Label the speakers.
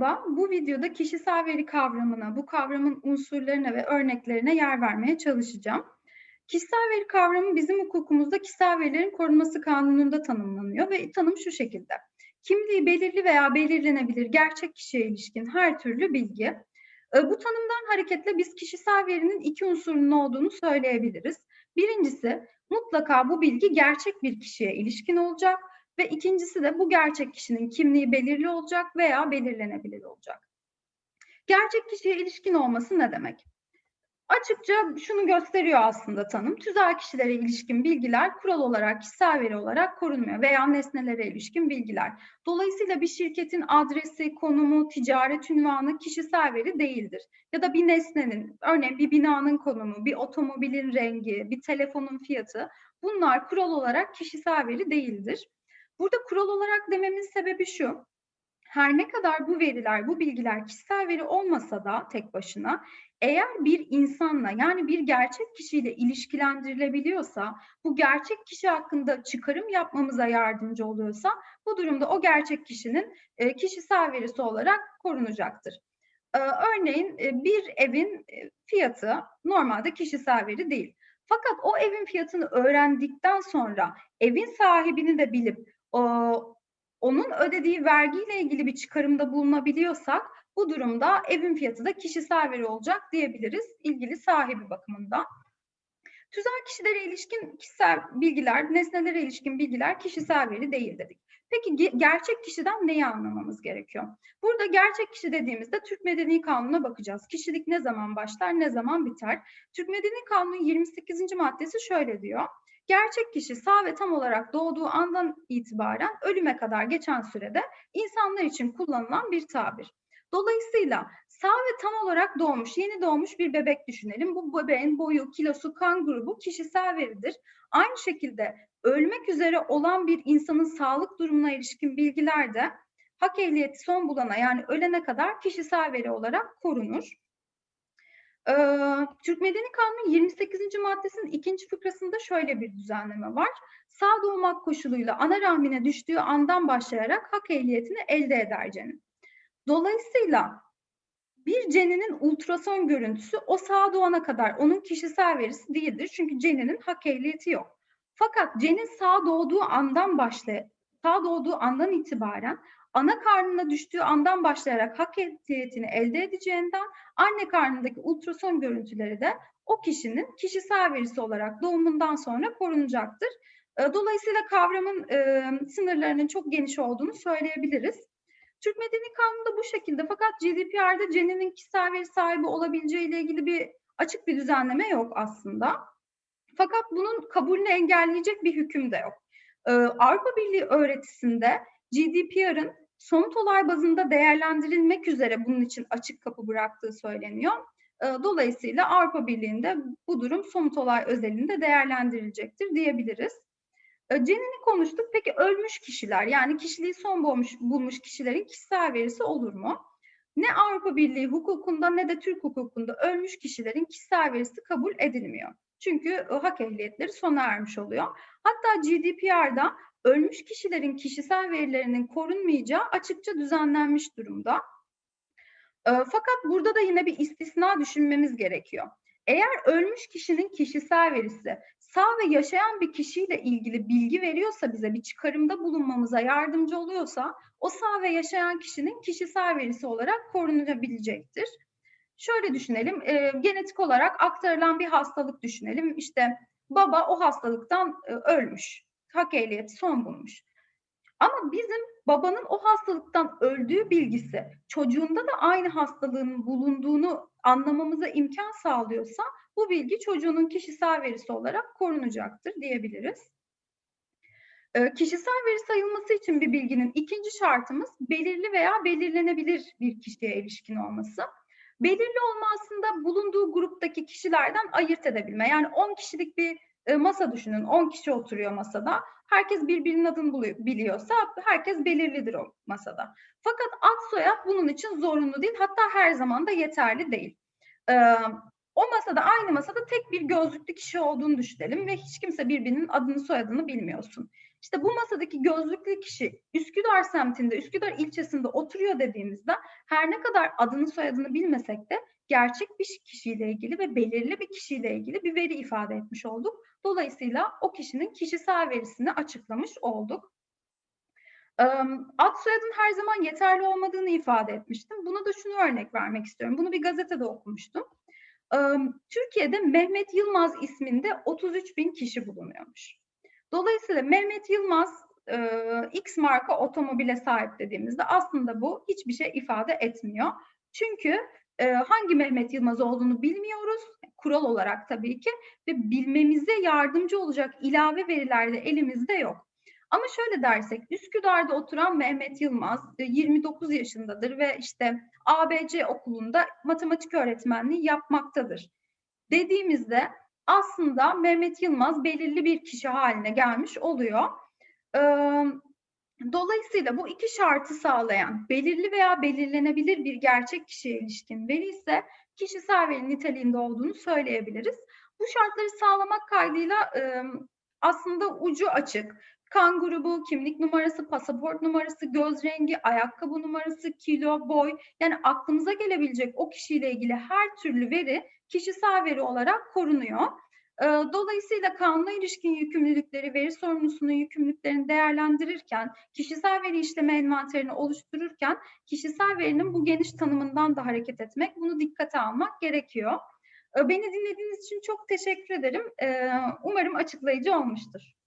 Speaker 1: Merhaba, bu videoda kişisel veri kavramına, bu kavramın unsurlarına ve örneklerine yer vermeye çalışacağım. Kişisel veri kavramı bizim hukukumuzda kişisel verilerin korunması kanununda tanımlanıyor ve tanım şu şekilde. Kimliği belirli veya belirlenebilir gerçek kişiye ilişkin her türlü bilgi. E, Bu tanımdan hareketle biz kişisel verinin iki unsurunun olduğunu söyleyebiliriz. Birincisi mutlaka bu bilgi gerçek bir kişiye ilişkin olacak ve ikincisi de bu gerçek kişinin kimliği belirli olacak veya belirlenebilir olacak. Gerçek kişiye ilişkin olması ne demek? Açıkça şunu gösteriyor aslında tanım. Tüzel kişilere ilişkin bilgiler kural olarak, kişisel veri olarak korunmuyor veya nesnelere ilişkin bilgiler. Dolayısıyla bir şirketin adresi, konumu, ticaret ünvanı kişisel veri değildir. Ya da bir nesnenin, örneğin bir binanın konumu, bir otomobilin rengi, bir telefonun fiyatı bunlar kural olarak kişisel veri değildir. Burada kural olarak dememin sebebi şu. Her ne kadar bu veriler, bu bilgiler kişisel veri olmasa da tek başına eğer bir insanla yani bir gerçek kişiyle ilişkilendirilebiliyorsa, bu gerçek kişi hakkında çıkarım yapmamıza yardımcı oluyorsa bu durumda o gerçek kişinin e, kişisel verisi olarak korunacaktır. E, örneğin e, bir evin fiyatı normalde kişisel veri değil. Fakat o evin fiyatını öğrendikten sonra evin sahibini de bilip onun ödediği vergiyle ilgili bir çıkarımda bulunabiliyorsak bu durumda evin fiyatı da kişisel veri olacak diyebiliriz ilgili sahibi bakımından. Tüzel kişilere ilişkin kişisel bilgiler, nesnelere ilişkin bilgiler kişisel veri değil dedik. Peki gerçek kişiden neyi anlamamız gerekiyor? Burada gerçek kişi dediğimizde Türk Medeni Kanunu'na bakacağız. Kişilik ne zaman başlar, ne zaman biter? Türk Medeni Kanunu 28. maddesi şöyle diyor. Gerçek kişi sağ ve tam olarak doğduğu andan itibaren ölüme kadar geçen sürede insanlar için kullanılan bir tabir. Dolayısıyla sağ ve tam olarak doğmuş, yeni doğmuş bir bebek düşünelim. Bu bebeğin boyu, kilosu, kan grubu kişisel veridir. Aynı şekilde ölmek üzere olan bir insanın sağlık durumuna ilişkin bilgiler de hak ehliyeti son bulana yani ölene kadar kişisel veri olarak korunur. Ee, Türk Medeni Kanunu 28. maddesinin ikinci fıkrasında şöyle bir düzenleme var. Sağ doğmak koşuluyla ana rahmine düştüğü andan başlayarak hak ehliyetini elde eder cenin. Dolayısıyla bir ceninin ultrason görüntüsü o sağ doğana kadar onun kişisel verisi değildir. Çünkü ceninin hak ehliyeti yok. Fakat cenin sağ doğduğu andan başlay sağ doğduğu andan itibaren ana karnına düştüğü andan başlayarak hak ehliyetini elde edeceğinden anne karnındaki ultrason görüntüleri de o kişinin kişisel verisi olarak doğumundan sonra korunacaktır. Dolayısıyla kavramın e, sınırlarının çok geniş olduğunu söyleyebiliriz. Türk Medeni Kanunu da bu şekilde fakat GDPR'da ceninin kişisel veri sahibi olabileceği ile ilgili bir açık bir düzenleme yok aslında. Fakat bunun kabulünü engelleyecek bir hüküm de yok. Ee, Avrupa Birliği öğretisinde GDPR'ın somut olay bazında değerlendirilmek üzere bunun için açık kapı bıraktığı söyleniyor. Ee, dolayısıyla Avrupa Birliği'nde bu durum somut olay özelinde değerlendirilecektir diyebiliriz. Cenini konuştuk. Peki ölmüş kişiler yani kişiliği son bulmuş, bulmuş kişilerin kişisel verisi olur mu? Ne Avrupa Birliği hukukunda ne de Türk hukukunda ölmüş kişilerin kişisel verisi kabul edilmiyor. Çünkü hak ehliyetleri sona ermiş oluyor. Hatta GDPR'da ölmüş kişilerin kişisel verilerinin korunmayacağı açıkça düzenlenmiş durumda. Fakat burada da yine bir istisna düşünmemiz gerekiyor. Eğer ölmüş kişinin kişisel verisi sağ ve yaşayan bir kişiyle ilgili bilgi veriyorsa bize bir çıkarımda bulunmamıza yardımcı oluyorsa o sağ ve yaşayan kişinin kişisel verisi olarak korunabilecektir. Şöyle düşünelim, e, genetik olarak aktarılan bir hastalık düşünelim. İşte baba o hastalıktan e, ölmüş, hak ehliyeti son bulmuş. Ama bizim babanın o hastalıktan öldüğü bilgisi çocuğunda da aynı hastalığın bulunduğunu anlamamıza imkan sağlıyorsa bu bilgi çocuğunun kişisel verisi olarak korunacaktır diyebiliriz. E, kişisel veri sayılması için bir bilginin ikinci şartımız belirli veya belirlenebilir bir kişiye ilişkin olması. Belirli olma aslında bulunduğu gruptaki kişilerden ayırt edebilme. Yani 10 kişilik bir e, masa düşünün. 10 kişi oturuyor masada. Herkes birbirinin adını biliyorsa herkes belirlidir o masada. Fakat ad soyad bunun için zorunlu değil. Hatta her zaman da yeterli değil. Ee, o masada aynı masada tek bir gözlüklü kişi olduğunu düşünelim ve hiç kimse birbirinin adını soyadını bilmiyorsun. İşte bu masadaki gözlüklü kişi Üsküdar semtinde, Üsküdar ilçesinde oturuyor dediğimizde her ne kadar adını soyadını bilmesek de gerçek bir kişiyle ilgili ve belirli bir kişiyle ilgili bir veri ifade etmiş olduk. Dolayısıyla o kişinin kişisel verisini açıklamış olduk. Ad soyadın her zaman yeterli olmadığını ifade etmiştim. Buna da şunu örnek vermek istiyorum. Bunu bir gazetede okumuştum. Türkiye'de Mehmet Yılmaz isminde 33 bin kişi bulunuyormuş. Dolayısıyla Mehmet Yılmaz X marka otomobile sahip dediğimizde aslında bu hiçbir şey ifade etmiyor. Çünkü hangi Mehmet Yılmaz olduğunu bilmiyoruz. Kural olarak tabii ki ve bilmemize yardımcı olacak ilave veriler de elimizde yok. Ama şöyle dersek Üsküdar'da oturan Mehmet Yılmaz 29 yaşındadır ve işte ABC okulunda matematik öğretmenliği yapmaktadır. Dediğimizde aslında Mehmet Yılmaz belirli bir kişi haline gelmiş oluyor. Dolayısıyla bu iki şartı sağlayan belirli veya belirlenebilir bir gerçek kişiye ilişkin veri ise kişisel veri niteliğinde olduğunu söyleyebiliriz. Bu şartları sağlamak kaydıyla aslında ucu açık kan grubu, kimlik numarası, pasaport numarası, göz rengi, ayakkabı numarası, kilo, boy yani aklımıza gelebilecek o kişiyle ilgili her türlü veri kişisel veri olarak korunuyor. Ee, dolayısıyla kanuna ilişkin yükümlülükleri, veri sorumlusunun yükümlülüklerini değerlendirirken, kişisel veri işleme envanterini oluştururken kişisel verinin bu geniş tanımından da hareket etmek, bunu dikkate almak gerekiyor. Ee, beni dinlediğiniz için çok teşekkür ederim. Ee, umarım açıklayıcı olmuştur.